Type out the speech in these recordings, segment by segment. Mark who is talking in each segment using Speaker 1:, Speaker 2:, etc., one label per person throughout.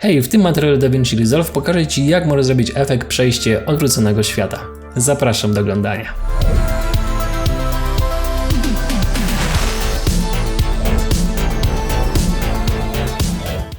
Speaker 1: Hej, w tym materiale DaVinci Resolve pokażę Ci jak możesz zrobić efekt przejście odwróconego świata. Zapraszam do oglądania.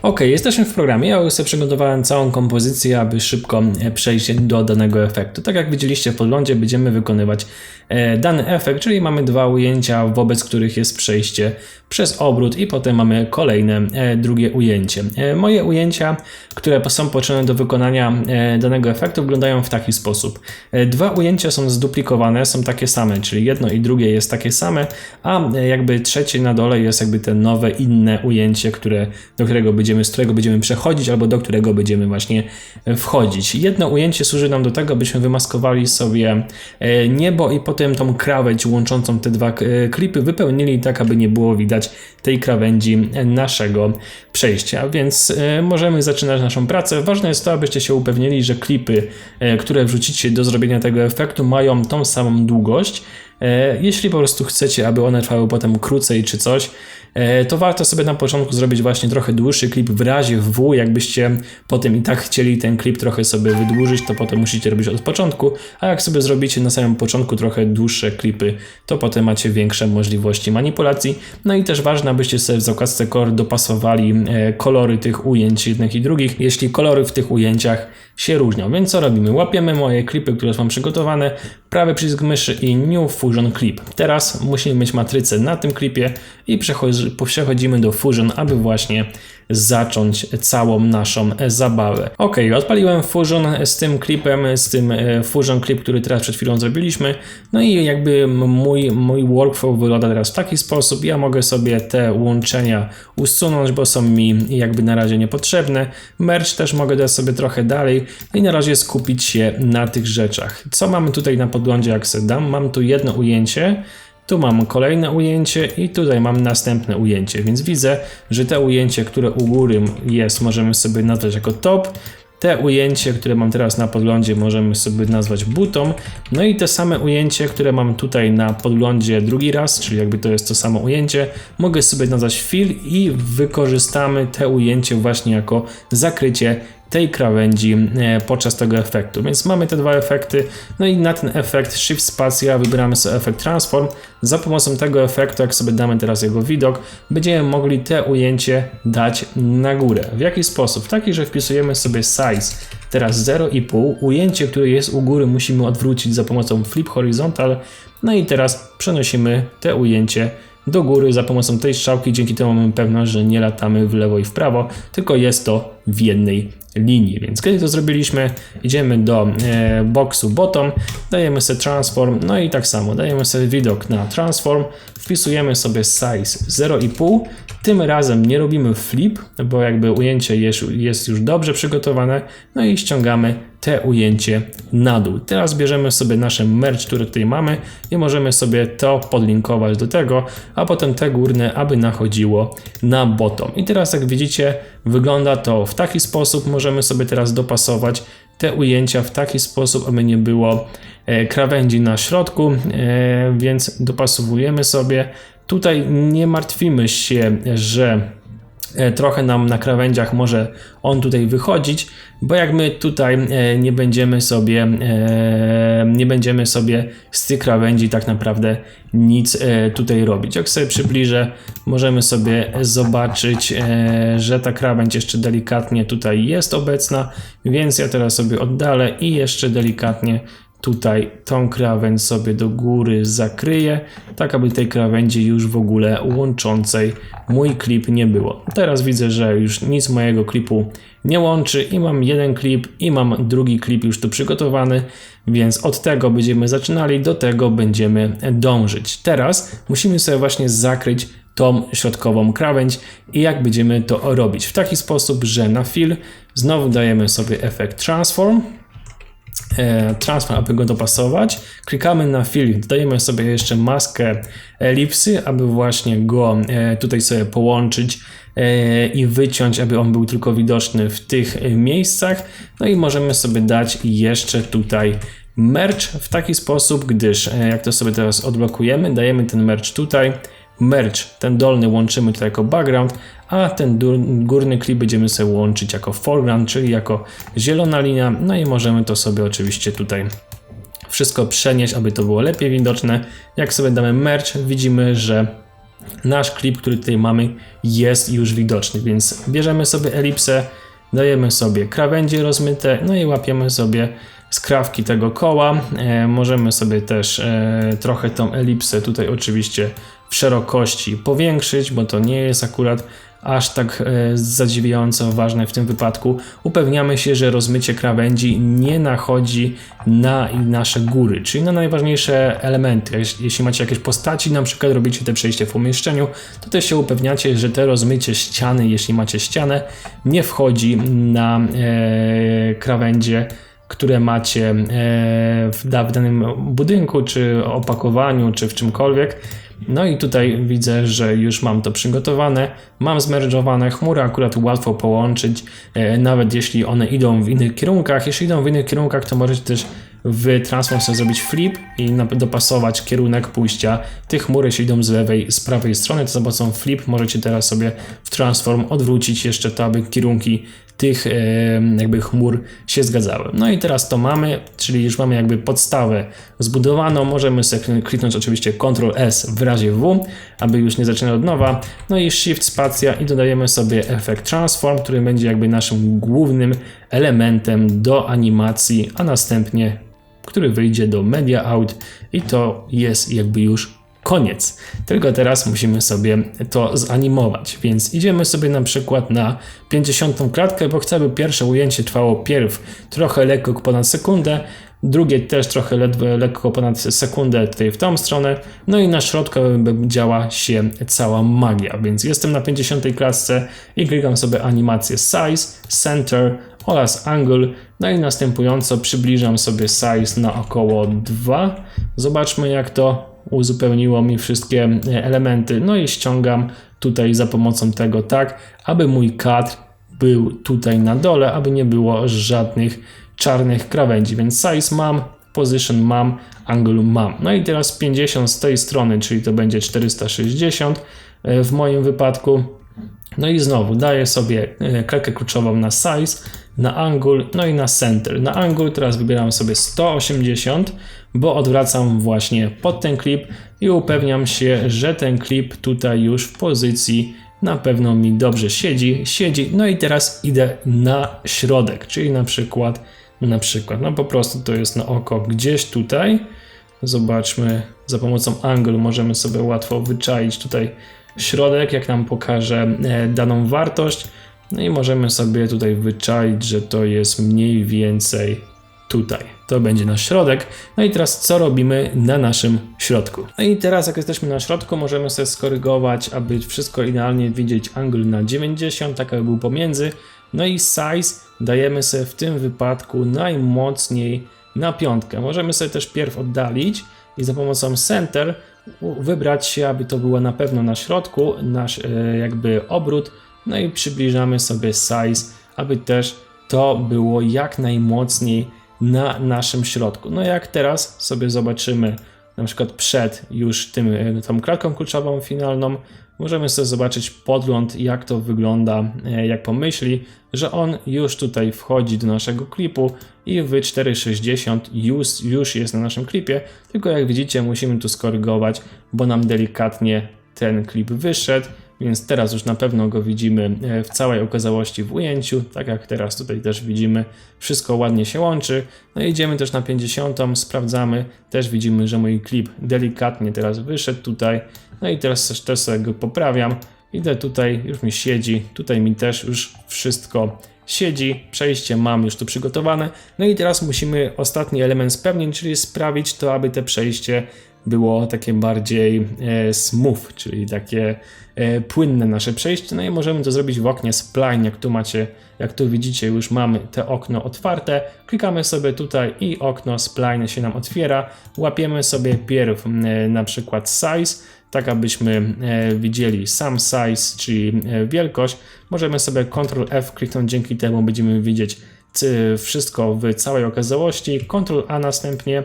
Speaker 1: Ok, jesteśmy w programie. Ja już sobie przygotowałem całą kompozycję, aby szybko e, przejść do danego efektu. Tak jak widzieliście w podglądzie, będziemy wykonywać e, dany efekt, czyli mamy dwa ujęcia, wobec których jest przejście przez obrót i potem mamy kolejne e, drugie ujęcie. Moje ujęcia, które są potrzebne do wykonania danego efektu, wyglądają w taki sposób. Dwa ujęcia są zduplikowane, są takie same, czyli jedno i drugie jest takie same, a jakby trzecie na dole jest jakby te nowe, inne ujęcie, które, do którego będziemy będziemy, z którego będziemy przechodzić albo do którego będziemy właśnie wchodzić. Jedno ujęcie służy nam do tego, byśmy wymaskowali sobie e, niebo i potem tą krawędź łączącą te dwa e, klipy wypełnili tak, aby nie było widać tej krawędzi naszego przejścia, więc e, możemy zaczynać naszą pracę. Ważne jest to, abyście się upewnili, że klipy, które wrzucicie do zrobienia tego efektu mają tą samą długość, jeśli po prostu chcecie, aby one trwały potem krócej czy coś, E, to warto sobie na początku zrobić właśnie trochę dłuższy klip w razie W, jakbyście potem i tak chcieli ten klip trochę sobie wydłużyć, to potem musicie robić od początku, a jak sobie zrobicie na samym początku trochę dłuższe klipy, to potem macie większe możliwości manipulacji. No i też ważne, abyście sobie w zakładce kolor dopasowali e, kolory tych ujęć jednych i drugich, jeśli kolory w tych ujęciach się różnią. Więc co robimy? Łapiemy moje klipy, które są przygotowane, prawy przycisk myszy i New Fusion Clip. Teraz musimy mieć matrycę na tym klipie i przechodzimy do Fusion, aby właśnie zacząć całą naszą zabawę. Ok, odpaliłem Fusion z tym klipem, z tym e, Fusion Clip, który teraz przed chwilą zrobiliśmy. No i jakby mój, mój workflow wygląda teraz w taki sposób. Ja mogę sobie te łączenia usunąć, bo są mi jakby na razie niepotrzebne. Merch też mogę dać sobie trochę dalej i na razie skupić się na tych rzeczach. Co mamy tutaj na podglądzie, jak sobie dam? Mam tu jedno ujęcie, tu mam kolejne ujęcie i tutaj mam następne ujęcie, więc widzę, że te ujęcie, które u góry jest, możemy sobie nazwać jako top, te ujęcie, które mam teraz na podglądzie, możemy sobie nazwać butą. No i te same ujęcie, które mam tutaj na podglądzie drugi raz, czyli jakby to jest to samo ujęcie, mogę sobie nazwać fill i wykorzystamy te ujęcie właśnie jako zakrycie tej krawędzi e, podczas tego efektu. Więc mamy te dwa efekty, no i na ten efekt Shift Spacja wybieramy sobie efekt Transform. Za pomocą tego efektu, jak sobie damy teraz jego widok, będziemy mogli te ujęcie dać na górę. W jaki sposób? Taki, że wpisujemy sobie size teraz 0,5. Ujęcie, które jest u góry musimy odwrócić za pomocą Flip Horizontal. No i teraz przenosimy te ujęcie do góry za pomocą tej strzałki, dzięki temu mamy pewność, że nie latamy w lewo i w prawo, tylko jest to w jednej linii. Więc kiedy to zrobiliśmy, idziemy do e, boxu bottom, dajemy sobie transform, no i tak samo dajemy sobie widok na transform, wpisujemy sobie size 0,5. Tym razem nie robimy flip, bo jakby ujęcie jest, jest już dobrze przygotowane, no i ściągamy te ujęcie na dół. Teraz bierzemy sobie nasze merch, które tutaj mamy i możemy sobie to podlinkować do tego, a potem te górne, aby nachodziło na bottom. I teraz jak widzicie, wygląda to w taki sposób. Możemy sobie teraz dopasować te ujęcia w taki sposób, aby nie było e, krawędzi na środku, e, więc dopasowujemy sobie. Tutaj nie martwimy się, że E, trochę nam na krawędziach może on tutaj wychodzić, bo jak my tutaj e, nie będziemy sobie e, nie będziemy sobie z tych krawędzi tak naprawdę nic tutaj robić. Jak sobie przybliżę, możemy sobie zobaczyć, że ta krawędź jeszcze delikatnie tutaj jest obecna, więc ja teraz sobie oddalę i jeszcze delikatnie tutaj tą krawędź sobie do góry zakryję, tak aby tej krawędzi już w ogóle łączącej mój klip nie było. Teraz widzę, że już nic mojego klipu nie łączy i mam jeden klip i mam drugi klip już tu przygotowany, więc od tego będziemy zaczynali, do tego będziemy dążyć. Teraz musimy sobie właśnie zakryć tą środkową krawędź i jak będziemy to robić? W taki sposób, że na fill znowu dajemy sobie efekt transform, transfer, aby go dopasować. Klikamy na film, dodajemy sobie jeszcze maskę elipsy, aby właśnie go e, tutaj sobie połączyć e, i wyciąć, aby on był tylko widoczny w tych miejscach. No i możemy sobie dać jeszcze tutaj merch w taki sposób, gdyż jak to sobie teraz odblokujemy, dajemy ten merch tutaj, merch, ten dolny łączymy tutaj jako background, a ten górny klip będziemy sobie łączyć jako foreground, czyli jako zielona linia, no i możemy to sobie oczywiście tutaj wszystko przenieść, aby to było lepiej widoczne. Jak sobie damy merge, widzimy, że nasz klip, który tutaj mamy, jest już widoczny, więc bierzemy sobie elipsę, dajemy sobie krawędzie rozmyte, no i łapiemy sobie skrawki tego koła. E, możemy sobie też e, trochę tą elipsę tutaj oczywiście w szerokości powiększyć, bo to nie jest akurat aż tak e, zadziwiająco ważne w tym wypadku. Upewniamy się, że rozmycie krawędzi nie nachodzi na nasze góry, czyli na najważniejsze elementy. Jeś- Jeśli macie jakieś postaci, na przykład robicie te przejście w pomieszczeniu, to też się upewniacie, że te rozmycie ściany, jeśli macie ścianę, nie wchodzi na e, krawędzie które macie e, w danym budynku, czy opakowaniu, czy w czymkolwiek. No i tutaj widzę, że już mam to przygotowane. Mam zmerdżowane chmury, akurat łatwo połączyć, e, nawet jeśli one idą w innych kierunkach. Jeśli idą w innych kierunkach, to możecie też w Transform sobie zrobić flip i dopasować kierunek pójścia tych chmur, jeśli idą z lewej, z prawej strony, to za pomocą flip możecie teraz sobie w Transform odwrócić jeszcze to, aby kierunki tych e, jakby chmur się zgadzały. No i teraz to mamy, czyli już mamy jakby podstawę zbudowaną. Możemy sobie kliknąć oczywiście Ctrl S w razie W, aby już nie zaczynać od nowa. No i Shift Spacja i dodajemy sobie efekt Transform, który będzie jakby naszym głównym elementem do animacji, a następnie który wyjdzie do Media Out i to jest jakby już koniec. Tylko teraz musimy sobie to zanimować, więc idziemy sobie na przykład na 50 klatkę, bo chcę, aby pierwsze ujęcie trwało pierw trochę lekko ponad sekundę, drugie też trochę lekko ponad sekundę tutaj w tą stronę, no i na środku działa się cała magia, więc jestem na 50 klatce i klikam sobie animację Size, Center oraz Angle, no i następująco przybliżam sobie size na około 2. Zobaczmy jak to uzupełniło mi wszystkie e, elementy. No i ściągam tutaj za pomocą tego tak, aby mój kadr był tutaj na dole, aby nie było żadnych czarnych krawędzi. Więc size mam, position mam, angle mam. No i teraz 50 z tej strony, czyli to będzie 460 e, w moim wypadku. No i znowu daję sobie e, klakę kluczową na size, na angle, no i na center. Na angle teraz wybieram sobie 180, bo odwracam właśnie pod ten klip i upewniam się, że ten klip tutaj już w pozycji na pewno mi dobrze siedzi, siedzi. No i teraz idę na środek, czyli na przykład, na przykład, no po prostu to jest na oko gdzieś tutaj. Zobaczmy, za pomocą angle możemy sobie łatwo wyczaić tutaj środek, jak nam pokaże e, daną wartość. No i możemy sobie tutaj wyczaić, że to jest mniej więcej tutaj. To będzie nasz środek. No i teraz co robimy na naszym środku? No i teraz jak jesteśmy na środku, możemy sobie skorygować, aby wszystko idealnie widzieć angle na 90, tak aby był pomiędzy. No i size dajemy sobie w tym wypadku najmocniej na piątkę. Możemy sobie też pierw oddalić i za pomocą center wybrać się, aby to było na pewno na środku, nasz e, jakby obrót, no i przybliżamy sobie size, aby też to było jak najmocniej na naszym środku. No jak teraz sobie zobaczymy na przykład przed już tym, e, tą klatką kluczową finalną, możemy sobie zobaczyć podgląd, jak to wygląda, e, jak pomyśli, że on już tutaj wchodzi do naszego klipu i w 460 już, już jest na naszym klipie, tylko jak widzicie musimy tu skorygować, bo nam delikatnie ten klip wyszedł, więc teraz już na pewno go widzimy e, w całej okazałości w ujęciu, tak jak teraz tutaj też widzimy, wszystko ładnie się łączy. No i idziemy też na 50, sprawdzamy, też widzimy, że mój klip delikatnie teraz wyszedł tutaj, no i teraz też, sobie go poprawiam, idę tutaj, już mi siedzi, tutaj mi też już wszystko siedzi, przejście mam już tu przygotowane, no i teraz musimy ostatni element spełnić, czyli sprawić to, aby te przejście było takie bardziej e, smooth, czyli takie e, płynne nasze przejście. No i możemy to zrobić w oknie spline, jak tu macie, jak tu widzicie, już mamy te okno otwarte. Klikamy sobie tutaj i okno spline się nam otwiera. Łapiemy sobie pierw e, na przykład size, tak abyśmy widzieli sam size, czyli wielkość. Możemy sobie Ctrl F kliknąć, dzięki temu będziemy widzieć wszystko w całej okazałości. Ctrl A następnie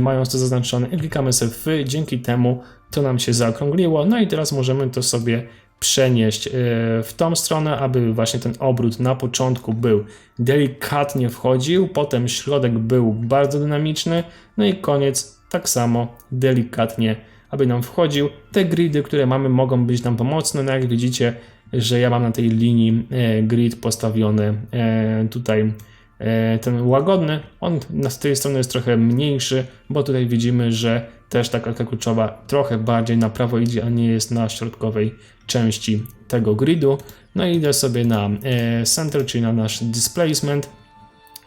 Speaker 1: mając to zaznaczone i klikamy sobie w, dzięki temu to nam się zaokrągliło, no i teraz możemy to sobie przenieść e, w tą stronę, aby właśnie ten obrót na początku był delikatnie wchodził, potem środek był bardzo dynamiczny, no i koniec tak samo delikatnie, aby nam wchodził. Te gridy, które mamy, mogą być nam pomocne, no jak widzicie, że ja mam na tej linii e, grid postawiony e, tutaj e, ten łagodny, on z tej strony jest trochę mniejszy, bo tutaj widzimy, że też ta karta kluczowa trochę bardziej na prawo idzie, a nie jest na środkowej części tego gridu. No i idę sobie na e, center, czyli na nasz displacement.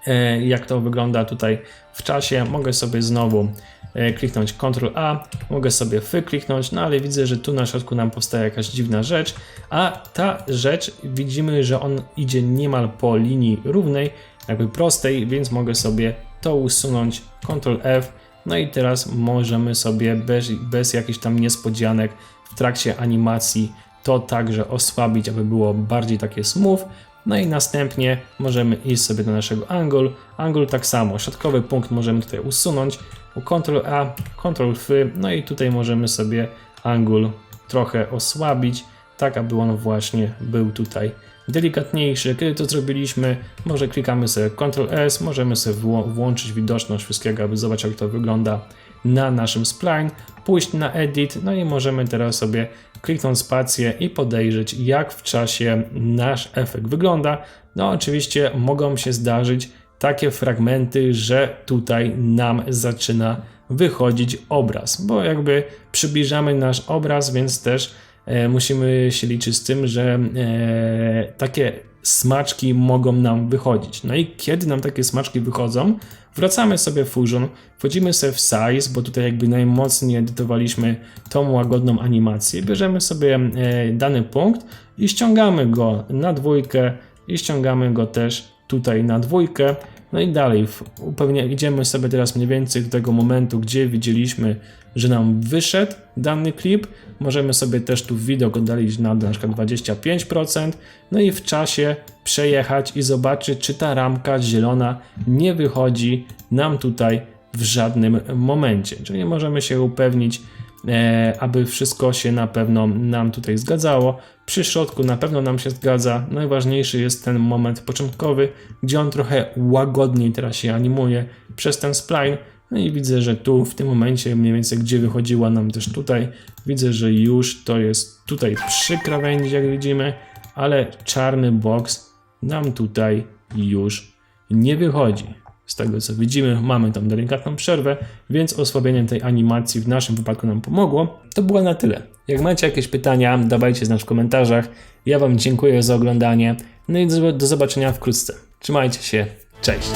Speaker 1: E, jak to wygląda tutaj w czasie. Mogę sobie znowu e, kliknąć Ctrl A, mogę sobie wykliknąć, no ale widzę, że tu na środku nam powstaje jakaś dziwna rzecz, a ta rzecz widzimy, że on idzie niemal po linii równej, jakby prostej, więc mogę sobie to usunąć Ctrl F. No i teraz możemy sobie bez, bez jakichś tam niespodzianek w trakcie animacji to także osłabić, aby było bardziej takie smooth. No i następnie możemy iść sobie do naszego angle. Angle tak samo, środkowy punkt możemy tutaj usunąć. Ctrl A, Ctrl F, no i tutaj możemy sobie angle trochę osłabić, tak aby on właśnie był tutaj delikatniejszy. Kiedy to zrobiliśmy, może klikamy sobie Ctrl S, możemy sobie włączyć widoczność wszystkiego, aby zobaczyć jak to wygląda na naszym spline, pójść na edit, no i możemy teraz sobie kliknąć spację i podejrzeć jak w czasie nasz efekt wygląda. No oczywiście mogą się zdarzyć takie fragmenty, że tutaj nam zaczyna wychodzić obraz, bo jakby przybliżamy nasz obraz, więc też musimy się liczyć z tym, że e, takie smaczki mogą nam wychodzić. No i kiedy nam takie smaczki wychodzą, wracamy sobie w Fusion, wchodzimy sobie w Size, bo tutaj jakby najmocniej edytowaliśmy tą łagodną animację, bierzemy sobie e, dany punkt i ściągamy go na dwójkę i ściągamy go też tutaj na dwójkę. No i dalej, pewnie idziemy sobie teraz mniej więcej do tego momentu, gdzie widzieliśmy, że nam wyszedł dany klip. Możemy sobie też tu widok oddalić na na przykład 25%. No i w czasie przejechać i zobaczyć, czy ta ramka zielona nie wychodzi nam tutaj w żadnym momencie. Czyli możemy się upewnić, aby wszystko się na pewno nam tutaj zgadzało. Przy środku na pewno nam się zgadza. Najważniejszy jest ten moment początkowy, gdzie on trochę łagodniej teraz się animuje przez ten spline. No i widzę, że tu w tym momencie mniej więcej gdzie wychodziła nam też tutaj, widzę, że już to jest tutaj przy krawędzi jak widzimy, ale czarny box nam tutaj już nie wychodzi. Z tego co widzimy, mamy tam delikatną przerwę, więc osłabieniem tej animacji w naszym wypadku nam pomogło. To było na tyle. Jak macie jakieś pytania, dawajcie znać w komentarzach. Ja Wam dziękuję za oglądanie. No i do zobaczenia wkrótce. Trzymajcie się. Cześć.